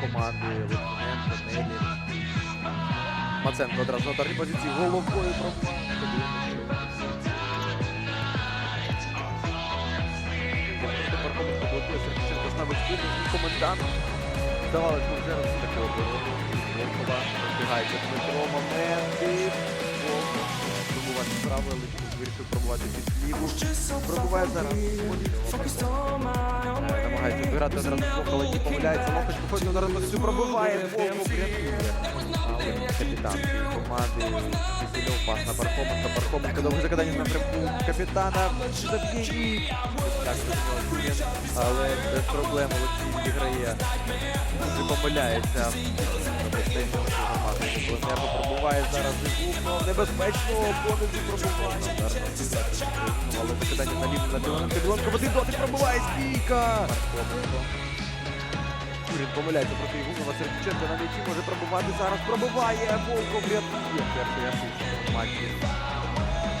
команди Литвиненко, Нелі. Маценко одразу на ударній позиції головою пробував. ставить спину і комендант. Здавалось, ми вже раз такого оборону. Розбігається Дмитро, моменти. Пробувати справи, але вирішив пробувати під ліву. Пробуває зараз. Намагається одразу але не помиляється. Лопач виходить на ударну пробиває. Волков рятує. Капітан цієї команди Кисельов пас на Пархоменка. Пархоменка довге закидання на напрямку капітана. Заб'є так, але без проблем Олексій відіграє. Дуже помиляється. Ленерго пробуває зараз Зигуфно. Небезпечно, понизу пробуває. Але закидання на ліву на Білоненко. Білоненко в один пробуває стійка. Він помиляється проти Ігунова. Сердюченко на м'ячі може пробувати зараз. Пробиває. Волков рятує. Перший асист в матчі.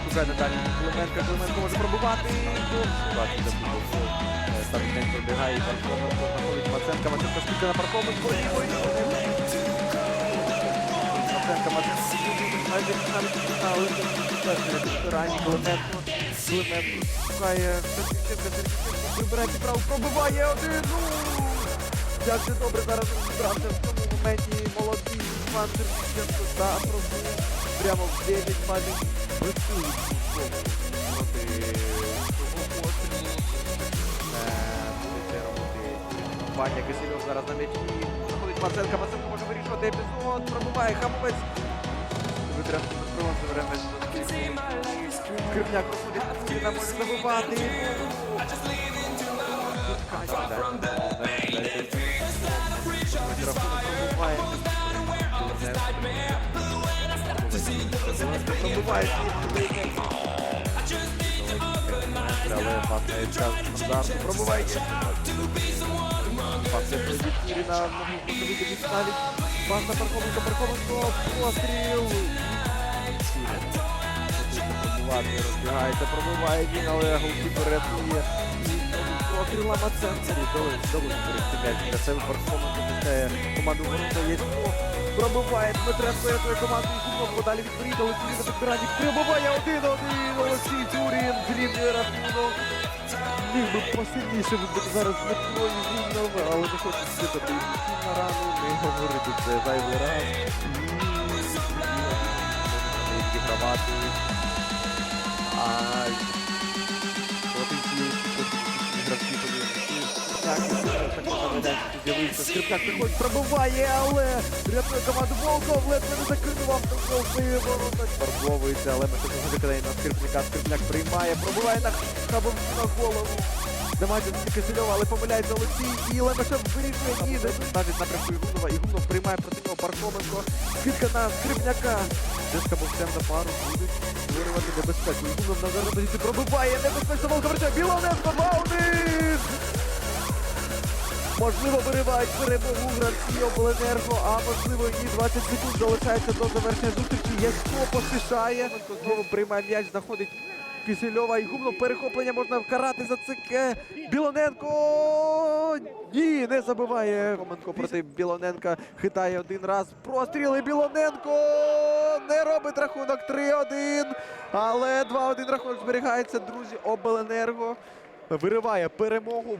Шукає на дальній Клименко. Клименко може пробивати. Бачите, де футбол. Е, пробігає. і Пархоменко знаходить Маценка. Маценко скільки на Пархоменко. І ой, Маценко, Маценко. Навіть навіть але ранній Клименко. Клименко шукає Сердюченка. Сердюченко прибирає право. Пробиває один. Ну! Як це добре зараз розібрався в цьому моменті. Молодий Іван Сердюченко та пробув прямо в 9 балів працюють проти цього пострілу. Будете робити Ваня Кисельов зараз на м'ячі. Заходить Маценка, Маценко може вирішувати епізод, пробуває Хамовець. Скрипняк проходить, Скрипняк може забивати. Пробиває але пас не час стандарту пробиває. Пас. На Пархоменко, Пархоменко, постріл. Пробувати, розбігається, пробиває він, але голкіпер рятує. Постріл на Маценцері, дали, дали перед м'яч для себе Пархоменко пускає команду ворота, є Пробиває Дмитренко, рятує команду і подалі від воріт, але Тюрін на підбиранні пробиває один-один, Олексій Тюрін, зрівнює рахунок. Міг би посильніше бути зараз Дмитро і Зінов, але не хочу сидіти на рану, не говорити це зайвий раз. Відігравати. З'явився скрипняк приходить, пробиває, але рятує команду Волков, ледве не закритував свої ворота. Фарбовується, але методного викидає на скрипняка. Скрипняк приймає, пробиває на на голову. Намагається Кисельова, але помиляється Олексій. І Лемешев вирішує ні, навіть напрямку Ігунова. Ігунов приймає проти нього Пархоменко. Скидка на скрипняка. Деска боксем на пару будуть створювати небезпеку. Ігунов на зараз позиції пробиває. Небезпечно Волков врачає. Білоненко 2-1! Можливо, виривають перемогу гравці обленерго, а можливо і 20 секунд залишається до завершення зустрічі. Ясько поспішає. Знову приймає м'яч, знаходить Кисельова і гумно. Перехоплення можна вкарати за це. Білоненко! Ні, не забиває. Коменко проти Білоненка хитає один раз. Простріли Білоненко! Не робить рахунок 3-1. Але 2-1 рахунок зберігається, друзі. Обленерго вириває перемогу